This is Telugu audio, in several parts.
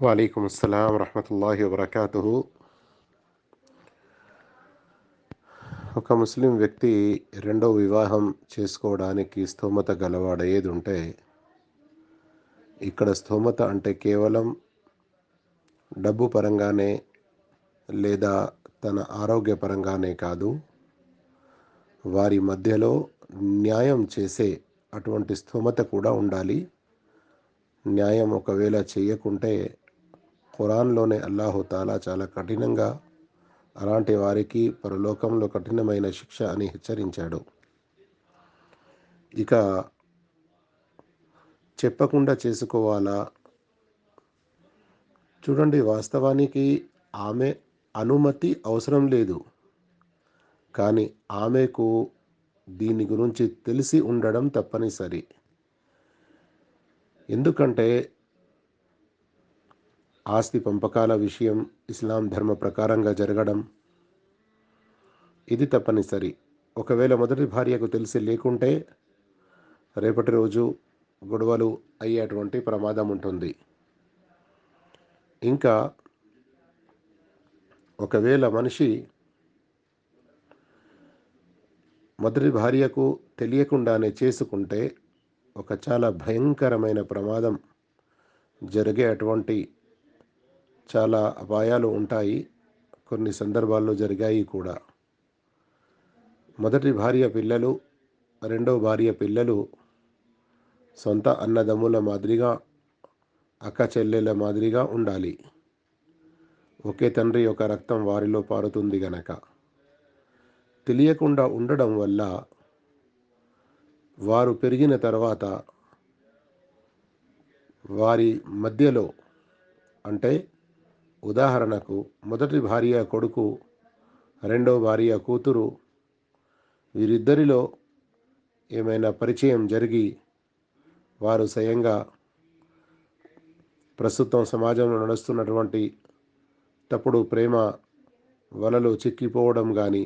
వాలేకుమ్ అస్సలాం రహమతుల్లాహి వబర్కాతు ఒక ముస్లిం వ్యక్తి రెండో వివాహం చేసుకోవడానికి స్తోమత గలవాడు ఏది ఉంటే ఇక్కడ స్తోమత అంటే కేవలం డబ్బు పరంగానే లేదా తన ఆరోగ్య పరంగానే కాదు వారి మధ్యలో న్యాయం చేసే అటువంటి స్తోమత కూడా ఉండాలి. న్యాయం ఒకవేళ చేయకుంటే ఖురాన్లోనే అల్లాహుతాలా చాలా కఠినంగా అలాంటి వారికి పరలోకంలో కఠినమైన శిక్ష అని హెచ్చరించాడు. ఇక చెప్పకుండా చేసుకోవాలా? చూడండి వాస్తవానికి ఆమె అనుమతి అవసరం లేదు. కానీ ఆమెకు దీని గురించి తెలిసి ఉండడం తప్పనిసరి. ఎందుకంటే ఆస్తి పంపకాల విషయం ఇస్లాం ధర్మ ప్రకారంగా జరగడం ఇది తప్పనిసరి. ఒకవేళ మొదటి భార్యకు తెలిసి లేకుంటే రేపటి రోజు గొడవలు అయ్యేటువంటి ప్రమాదం ఉంటుంది. ఇంకా ఒకవేళ మనిషి మొదటి భార్యకు తెలియకుండానే చేసుకుంటే ఒక చాలా భయంకరమైన ప్రమాదం జరిగే అటువంటి చాలా అపాయాలు ఉంటాయి. కొన్ని సందర్భాల్లో జరిగాయి కూడా. మొదటి భార్య పిల్లలు రెండవ భార్య పిల్లలు సొంత అన్నదమ్ముల మాదిరిగా అక్క చెల్లెల మాదిరిగా ఉండాలి. ఒకే తండ్రి ఒక రక్తం వారిలో పారుతుంది గనక. తెలియకుండా ఉండడం వల్ల వారు పెరిగిన తర్వాత వారి మధ్యలో అంటే ఉదాహరణకు మొదటి భార్య కొడుకు రెండో భార్య కూతురు వీరిద్దరిలో ఏమైనా పరిచయం జరిగి వారు స్వయంగా ప్రస్తుతం సమాజంలో నడుస్తున్నటువంటి తప్పుడు ప్రేమ వలలో చిక్కిపోవడం కానీ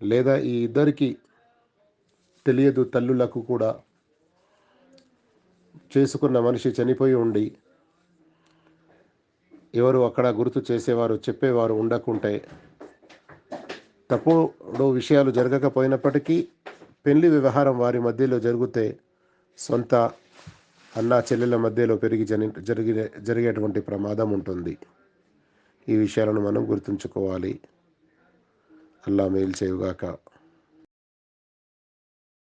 లేదా ఈ ఇద్దరికి తెలియదు తల్లులకు కూడా చేసుకున్న మనిషి చనిపోయి ఉండి ఎవరు అక్కడ గుర్తు చేసేవారు చెప్పేవారు ఉండకుంటే. తప్పుడు విషయాలు జరగకపోయినప్పటికీ పెళ్ళి వ్యవహారం వారి మధ్యలో జరిగితే సొంత అన్న చెల్లెల మధ్యలో పెరిగి జని జరిగే జరిగేటువంటి ప్రమాదం ఉంటుంది. ఈ విషయాలను మనం గుర్తుంచుకోవాలి. అల్లా మేలు చేయుగాక.